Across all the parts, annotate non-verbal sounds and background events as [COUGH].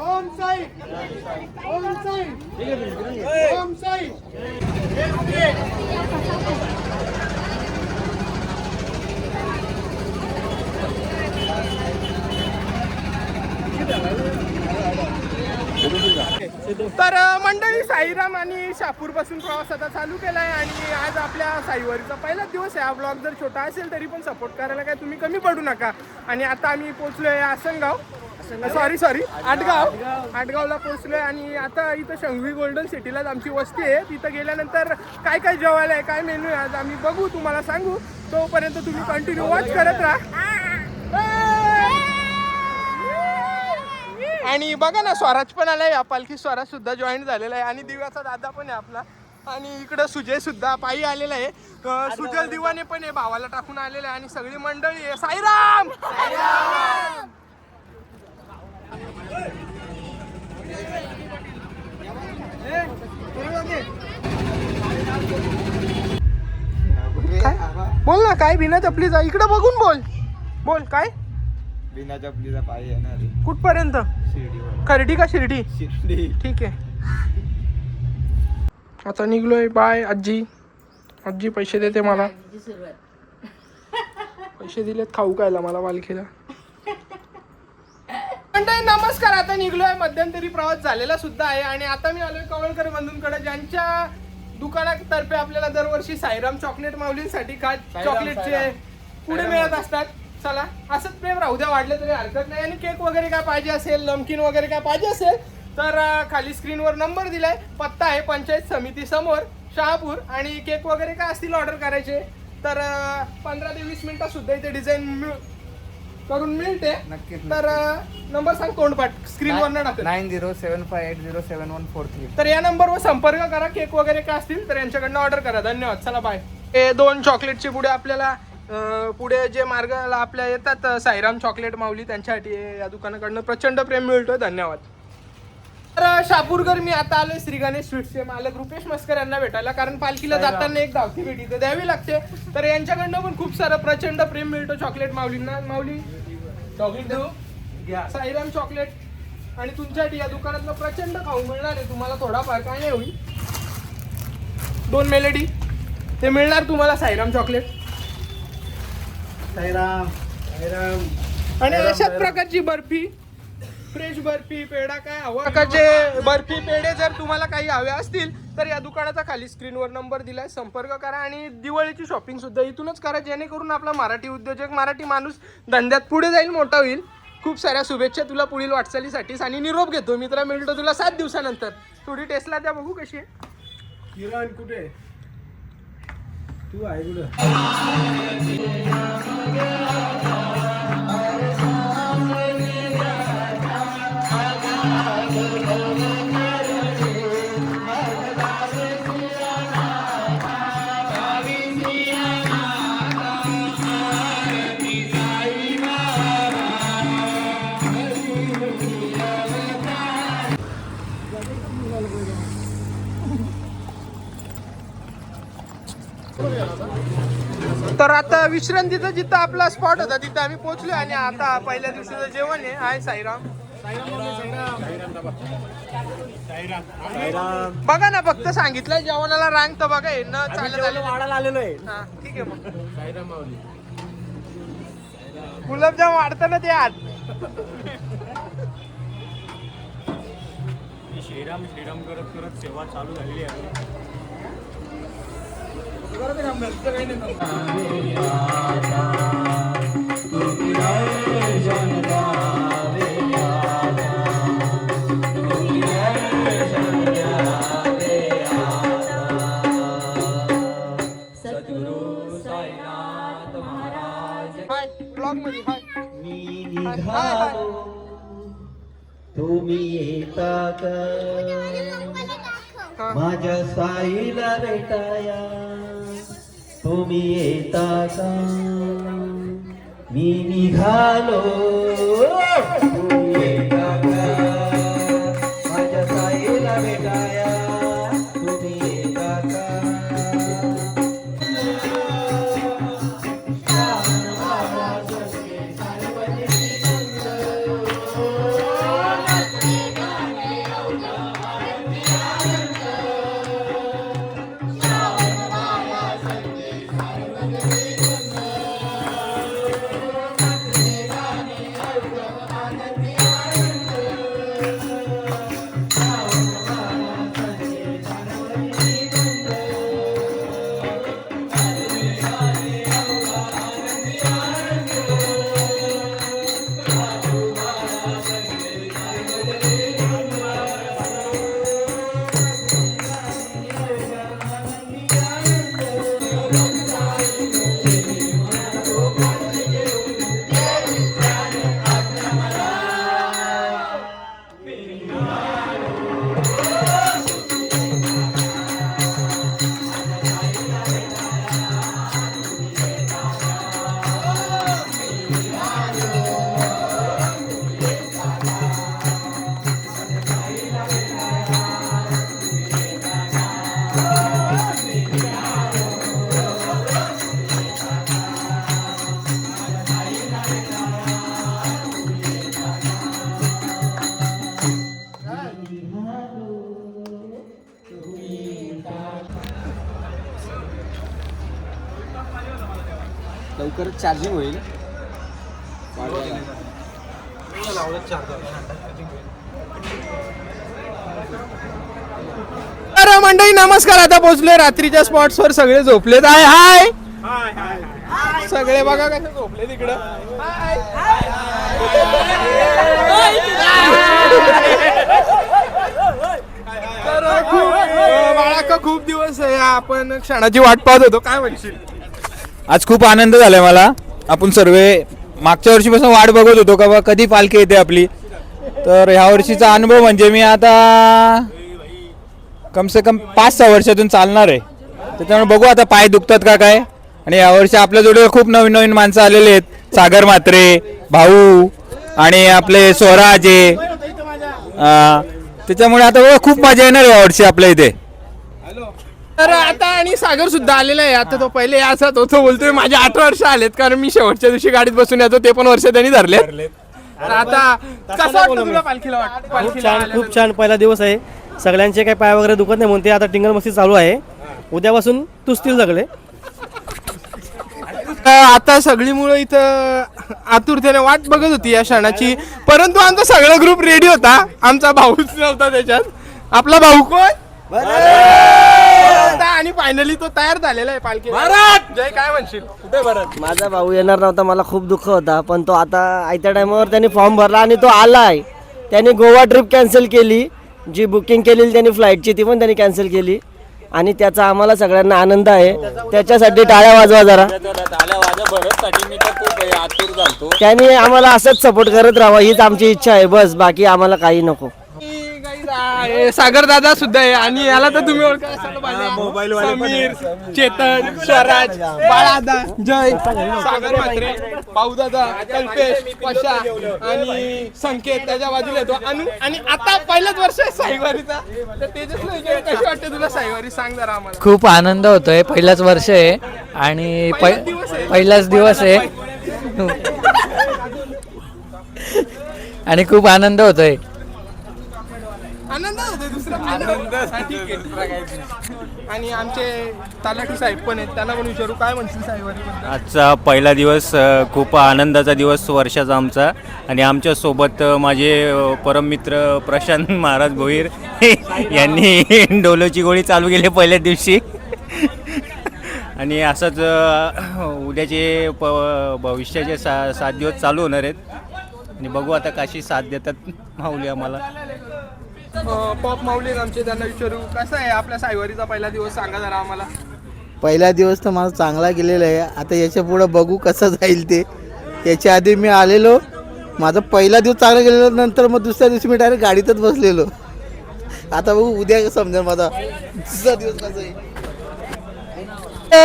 ओम साई ओम साई ओम साई। तर मंडळी साईराम आणि शापूरपासून प्रवास आता चालू केला आहे आणि आज आपल्या साईवारीचा पहिलाच दिवस आहे. हा ब्लॉग जर छोटा असेल तरी पण सपोर्ट करायला काय तुम्ही कमी पडू नका. आणि आता आम्ही पोहोचलोय आसनगाव सॉरी सॉरी आटगाव. आटगावला पोहोचलो आणि आता इथं शंघवी गोल्डन सिटीलाच आमची वस्ती आहे. तिथं गेल्यानंतर काय काय जेवायला आहे काय मेन्यू आहे आज आम्ही बघू. तुम्हाला सांगू. तोपर्यंत तुम्ही कंटिन्यू वॉच करत राहा. आणि बघा ना स्वराज पण आलाय. या पालखी स्वराज सुद्धा जॉईन झालेला आहे. आणि दिव्याचा दादा पण आहे आपला. आणि इकडं सुजय सुद्धा पायी आलेला आहे. सुजल दिवाने पण आहे भावाला टाकून आलेला आहे. आणि सगळी मंडळी आहे. साईराम! काय बिना चपलीचा इकडं बघून बोल. बोल काय? बिना चपलीचा पाय येणार कुठपर्यंत? शिर्डीवर. खरडी का शिर्डी? शिर्डी. ठीक आहे. आता निघलोय बाय आजी. आजी पैसे देते मला. पैसे दिलेत खाऊ कायला मला मंडळी नमस्कार. आता निघलोय मध्यंतरी प्रवास झालेला सुद्धा आहे. आणि आता मी आलोय कवळकर बंधूंकडे ज्यांच्या दुकानातर्फे आपल्याला दरवर्षी साईराम चॉकलेट माऊलींसाठी का चॉकलेटचे पुढे मिळत असतात. चला असंच प्रेम राहू द्या वाढलं तरी हरकत नाही. आणि केक वगैरे काय पाहिजे असेल नमकीन वगैरे काय पाहिजे असेल तर अं, खाली स्क्रीनवर नंबर दिलाय. पत्ता आहे पंचायत समिती समोर शहापूर. आणि केक वगैरे काय असतील ऑर्डर करायचे तर पंधरा ते वीस मिनिटात सुद्धा इथे डिझाईन करून मिळते. नक्कीच, तर नंबर सांग तोंडपाठ स्क्रीनवर न टाकत. Nine zero seven five eight zero seven one four three. तर या नंबरवर संपर्क करा. केक वगैरे काय असतील तर यांच्याकडनं ऑर्डर करा. धन्यवाद. चला बाय हे दोन चॉकलेटचे पुढे आपल्याला अं, पुढे जे मार्गाला आपल्या येतात अं, साईराम चॉकलेट माऊली त्यांच्यासाठी हे या दुकानाकडनं प्रचंड प्रेम मिळतोय. धन्यवाद. तर अं, शापूरकर मी आता आलोय श्री गणेश स्वीट्सचे मालक. रुपेश मस्कर यांना भेटायला. कारण पालखीला जाताना एक धावती भेटी तर द्यावी लागते. तर यांच्याकडनं पण खूप सारं प्रचंड प्रेम मिळतो चॉकलेट माऊलींना. माऊली चॉकलेट देऊ? साईराम चॉकलेट आणि तुमच्यासाठी या दुकानातलं प्रचंड खाऊ मिळणार. आहे तुम्हाला थोडाफार काय नाही होईल. दोन मेलेडी ते मिळणार तुम्हाला साईराम चॉकलेट साईराम. साईराम. आणि अशाच प्रकारची बर्फी. फ्रेश बर्फी पेढा काय हवा प्रकारचे बर्फी पेढे जर तुम्हाला काही हवे असतील तर या दुकानाचा खाली स्क्रीनवर नंबर दिलाय संपर्क करा आणि दिवाळीची शॉपिंग सुद्धा इथूनच करा जेणेकरून आपला मराठी उद्योजक मराठी माणूस धंद्यात पुढे जाईल मोठा होईल. खूप साऱ्या शुभेच्छा तुला पुढील वाटचालीसाठीच आणि निरोप घेतो. मित्र मिळतो तुला सात दिवसानंतर. थोडी टेस्टला द्या बघू कशी आहे. किरण कुठे तू आहे कुठं? तर आता विश्रांतीचं जिथं आपला स्पॉट होता तिथं आम्ही पोहोचलो आणि आता पहिल्या दिवशीचं जेवण आहे. हाय साईराम. बघा ना फक्त सांगितलं जेवणाला रांग तर बघा हे न चालत आलं. वाढायला आलेलो आहे. हा ठीक आहे मग. गुलाबजाम वाढताना ते आत. श्रीराम श्रीराम करत करत सेवा चालू झालेली आहे. मी. तुम्ही येता का. माझ्या साईला भेटाया तुम्ही येता का? मी निघालो. लवकरच चार्जिंग होईल. तर मंडळी नमस्कार. आता पोहोचलोय रात्रीच्या स्पॉट्स वर. सगळे झोपलेत. आहे हाय. सगळे बघा कसं झोपले तिकडं तर खूप अं, खूप दिवस आहे. आपण क्षणाची वाट पाहत होतो. काय म्हणशील? आज खूप आनंद झालाय मला. आपण सर्व मागच्या वर्षीपासून वाट बघत होतो का बा कधी पालखी येते आपली? तर ह्या वर्षीचा अनुभव म्हणजे मी आता कम से कम पाच सहा वर्षातून चालणार आहे. त्याच्यामुळे बघू आता पाय दुखतात का काय? आणि यावर्षी आपल्या जोडीवर खूप नवीन नवीन माणसं आलेले आहेत. सागर मात्रे भाऊ आणि आपले स्वराजे त्याच्यामुळे आता खूप मजा येणार यावर्षी आपल्या इथे. तर आता आणि सागर सुद्धा आलेला आहे. आता तो पहिले याचा तो तो बोलतोय माझे आठ वर्ष आलेत कारण मी शेवटच्या दिवशी गाडीत बसून येतो ते पण वर्ष त्यांनी धरले तर आता कसं वाटतं तुला पालखीला वाट- खूप पालखीला छान खूप? छान पहिला दिवस आहे. सगळ्यांचे काही पाय वगैरे दुखत नाही म्हणून ते आता टिंगल मस्ती चालू आहे. उद्यापासून तुसतील सगळे आता सगळी मुलं इथं आतुरतेने वाट बघत होती या क्षणाची. परंतु आमचा सगळा ग्रुप रेडी होता. आमचा भाऊच नव्हता त्याच्यात. आपला भाऊ कोण? होता आणि फायनली तो तयार झालेला आहे पालखी जय काय म्हणशील? कुठे भरत? माझा भाऊ येणार नव्हता मला खूप दुःख होता पण तो आता आयत्या टायमावर त्यांनी फॉर्म भरला आणि तो आलाय. त्यांनी गोवा ट्रिप कॅन्सल केली. जी बुकिंग केलेली त्यांनी फ्लाईटची ती पण त्यांनी कॅन्सल केली. आणि त्याचा आम्हाला सगळ्यांना आनंद आहे. त्याच्यासाठी टाळ्या वाजवा जरा. त्यांनी आम्हाला असंच सपोर्ट करत राहावा हीच आमची इच्छा आहे. बस बाकी आम्हाला काही नको. सागर दादा सुद्धा आहे. आणि याला तर तुम्ही ओळखा. असाल मोबाईल समीर चेतन स्वराज बाळादा जय. सागर म्हात्रे भाऊ दादा कल्पेश पशा आणि संकेत त्याच्या बाजूला येतो. अनु आणि आता पहिलाच वर्ष आहे साईवारीचा. तर तेजसला विचार कशी वाटते तुला साईवारी? सांग जरा आम्हाला. खूप आनंद होतोय. पहिलाच वर्ष आहे. आणि पै- पहिलाच दिवस आहे. पहिलाच दिवस आहे. आणि खूप आनंद होतोय. आणि आमचे तालाठी साहेब पण आहेत. त्यांना पण विचारू काय म्हणतील साईवारी आजचा पहिला दिवस अ, खूप आनंदाचा दिवस वर्षाचा आमचा. आणि आमच्यासोबत अ, माझे अ, परममित्र प्रशांत महाराज भोईर [LAUGHS] यांनी डोलोची गोळी चालू केली पहिल्या दिवशी. आणि असंच अ, उद्याचे प भविष्याचे सा सात दिवस चालू होणार आहेत. आणि बघू आता काशी साथ देतात माऊली आम्हाला. पॉप माऊली आमचे त्यांना विचारू. कसं आहे आपल्या साईवारीचा पहिला दिवस? सांगा जरा आम्हाला. पहिला दिवस तर माझा चांगला गेलेला आहे. आता याच्या पुढं बघू कसं जाईल ते. याच्या आधी मी आलेलो. माझा पहिला दिवस चांगला गेलेलो नंतर मग दुसऱ्या दिवशी मी डायरेक्ट गाडीतच बसलेलो. आता बघू उद्या समजेल माझा दुसरा दिवस कसा येईल.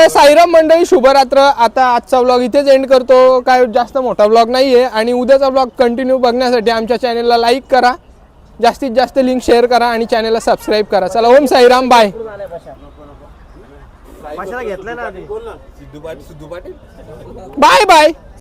साईराम मंडळी शुभरात्र. आता आजचा व्लॉग इथेच एंड करतो. काय जास्त मोठा व्लॉग नाही आहे आणि उद्याचा व्लॉग कंटिन्यू बघण्यासाठी आमच्या चॅनेलला लाईक करा. जास्तीत जास्त लिंक शेअर करा आणि चॅनेलला सबस्क्राईब करा. चला ओम साईराम बाय घेतलं ना आधी? Bye bye